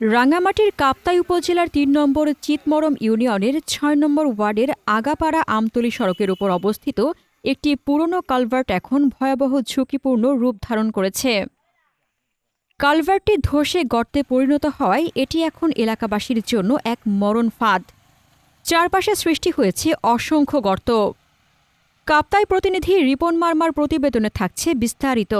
রাঙ্গামাটির কাপ্তাই উপজেলার তিন নম্বর চিতমরম ইউনিয়নের ছয় নম্বর ওয়ার্ডের আগাপাড়া আমতলী সড়কের উপর অবস্থিত একটি পুরনো কালভার্ট এখন ভয়াবহ ঝুঁকিপূর্ণ রূপ ধারণ করেছে। কালভার্টটি ধসে গর্তে পরিণত হওয়ায় এটি এখন এলাকাবাসীর জন্য এক মরণ ফাঁদ। চারপাশে সৃষ্টি হয়েছে অসংখ্য গর্ত। কাপ্তাই প্রতিনিধি রিপন মার্মার প্রতিবেদনে থাকছে বিস্তারিত।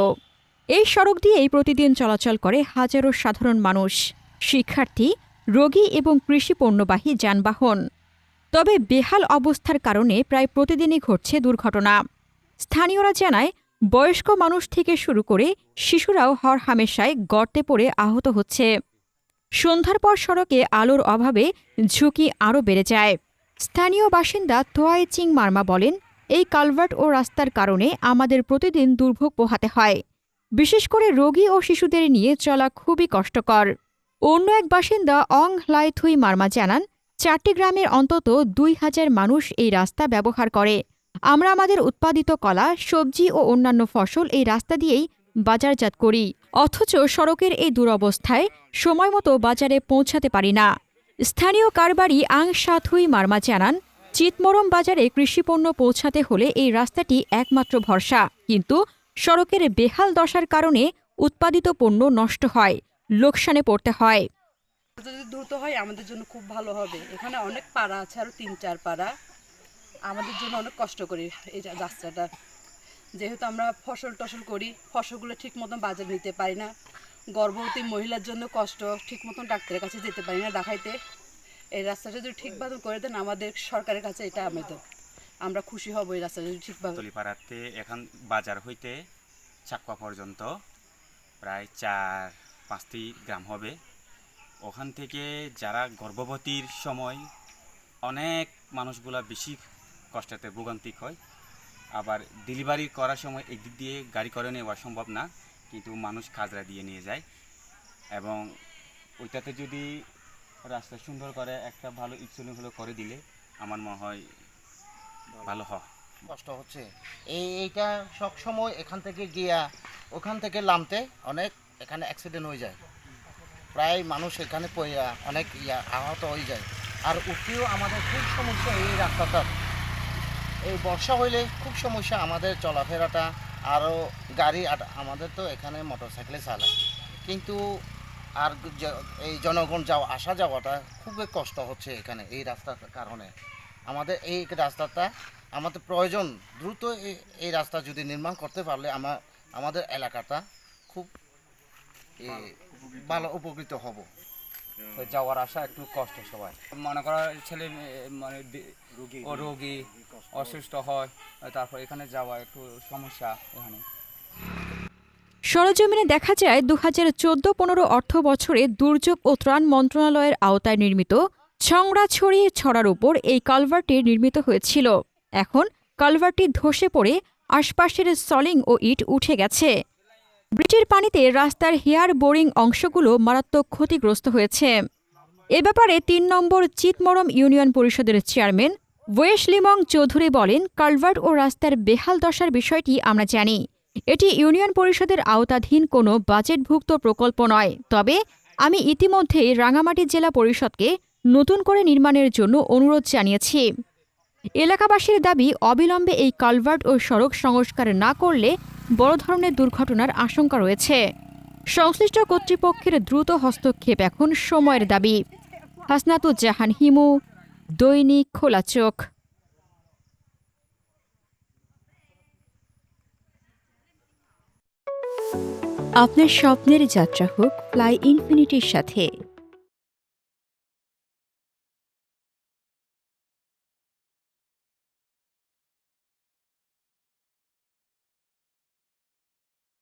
এই সড়ক দিয়েই প্রতিদিন চলাচল করে হাজারো সাধারণ মানুষ। শিক্ষার্থী, রোগী এবং কৃষি পণ্যবাহী যানবাহন। তবে বেহাল অবস্থার কারণে প্রায় প্রতিদিনই ঘটছে দুর্ঘটনা। স্থানীয়রা জানায়, বয়স্ক মানুষ থেকে শুরু করে শিশুরাও হর হামেশায় গর্তে পড়ে আহত হচ্ছে। সন্ধ্যার পর সড়কে আলোর অভাবে ঝুঁকি আরও বেড়ে যায়। স্থানীয় বাসিন্দা তোয়াই চিং মার্মা বলেন, এই কালভার্ট ও রাস্তার কারণে আমাদের প্রতিদিন দুর্ভোগ পোহাতে হয়। বিশেষ করে রোগী ও শিশুদের নিয়ে চলা খুবই কষ্টকর। অন্য এক বাসিন্দা অং লাইথুই মার্মা জানান, চারটি গ্রামের অন্তত দুই হাজার মানুষ এই রাস্তা ব্যবহার করে। আমরা আমাদের উৎপাদিত কলা, সবজি ও অন্যান্য ফসল এই রাস্তা দিয়েই বাজারজাত করি। অথচ সড়কের এই দুরবস্থায় সময়মতো বাজারে পৌঁছাতে পারি না। স্থানীয় কারবারি আং সাথুই মার্মা জানান, চিতমরম বাজারে কৃষিপণ্য পৌঁছাতে হলে এই রাস্তাটি একমাত্র ভরসা। কিন্তু সড়কের বেহাল দশার কারণে উৎপাদিত পণ্য নষ্ট হয়। লোকসানে পড়তে হয়। যদি দ্রুত হয় আমাদের জন্য খুব ভালো হবে। এখানে অনেক পাড়া আছে আরও তিন চার পাড়া। আমাদের জন্য অনেক কষ্ট করি এই রাস্তাটা। যেহেতু আমরা ফসল টসল করি ফসলগুলো ঠিক মতন বাজার নিতে পারি না। গর্ভবতী মহিলার জন্য কষ্ট ঠিক মতন ডাক্তারের কাছে যেতে পারি না দেখাইতে। এই রাস্তাটা যদি ঠিক মতন করে দেন আমাদের সরকারের কাছে এটা আমাদের আমরা খুশি হব এই রাস্তাটা যদি ঠিক ঠিকভাবে তলিপাড়াতে এখন বাজার হইতে চাকুয়া পর্যন্ত প্রায় চার পাঁচটি গ্রাম হবে। ওখান থেকে যারা গর্ভবতীর সময় অনেক মানুষগুলা বেশি কষ্টেতে ভোগান্তিক হয়, আবার ডেলিভারি করার সময় একদিক দিয়ে গাড়ি করে নেওয়া সম্ভব না, কিন্তু মানুষ খাজরা দিয়ে নিয়ে যায় এবং ওইটাতে যদি রাস্তা সুন্দর করে একটা ভালো ইনসুলিন হলো করে দিলে আমার মনে হয় ভালো হয়। কষ্ট হচ্ছে। এই এইটা সবসময় এখান থেকে গিয়া ওখান থেকে নামতে অনেক এখানে অ্যাক্সিডেন্ট হয়ে যায়। প্রায় মানুষ এখানে অনেক ইয়া, আহত হয়ে যায়। আর উঠিও আমাদের খুব সমস্যা এই রাস্তাটা। এই বর্ষা হইলে খুব সমস্যা আমাদের চলাফেরাটা, আরও গাড়ি আট- আমাদের তো এখানে মোটর সাইকেলে চালায়। কিন্তু আর এই জনগণ যাওয়া, আসা যাওয়াটা খুবই কষ্ট হচ্ছে এখানে, এই রাস্তার কারণে। আমাদের এই রাস্তাটা, আমাদের প্রয়োজন, দ্রুত এই- রাস্তা যদি নির্মাণ করতে পারলে আমার আমাদের এলাকাটা খুব ভালো উপকৃত হব। তো যাওয়ার আসা একটু কষ্ট সবাই। মনে করো ছেলে মানে ও রোগী অসুস্থ হয় তারপর এখানে যাওয়া একটু সমস্যা এখানে। সরজমিনে দেখা যায় দু হাজার চোদ্দ পনেরো অর্থ বছরে দুর্যোগ ও ত্রাণ মন্ত্রণালয়ের আওতায় নির্মিত ছংড়াছড়ি ছড়ার উপর এই কালভার্টটি নির্মিত হয়েছিল। এখন কালভার্টটি ধসে পড়ে আশপাশের সলিং ও ইট উঠে গেছে। ব্রিটির পানিতে রাস্তার হেয়ার বোরিং অংশগুলো মারাত্মক ক্ষতিগ্রস্ত হয়েছে। এ ব্যাপারে তিন নম্বর চিতমরম ইউনিয়ন পরিষদের চেয়ারম্যান ওয়েশ লিমং চৌধুরী বলেন, কালভার্ট ও রাস্তার বেহাল দশার বিষয়টি আমরা জানি। এটি ইউনিয়ন পরিষদের আওতাধীন কোনো বাজেটভুক্ত প্রকল্প নয়। তবে আমি ইতিমধ্যেই রাঙামাটি জেলা পরিষদকে নতুন করে নির্মাণের জন্য অনুরোধ জানিয়েছি। এলাকাবাসীর দাবি, অবিলম্বে এই কালভার্ট ও সড়ক সংস্কার না করলে বড় ধরনের দুর্ঘটনার আশঙ্কা রয়েছে। সংশ্লিষ্ট কর্তৃপক্ষের দ্রুত হস্তক্ষেপ এখন সময়ের দাবি। হাসনাতুজ্জাহান হিমু, দৈনিক খোলা চোখ। আপনার স্বপ্নের যাত্রা হোক ফ্লাই ইনফিনিটির সাথে।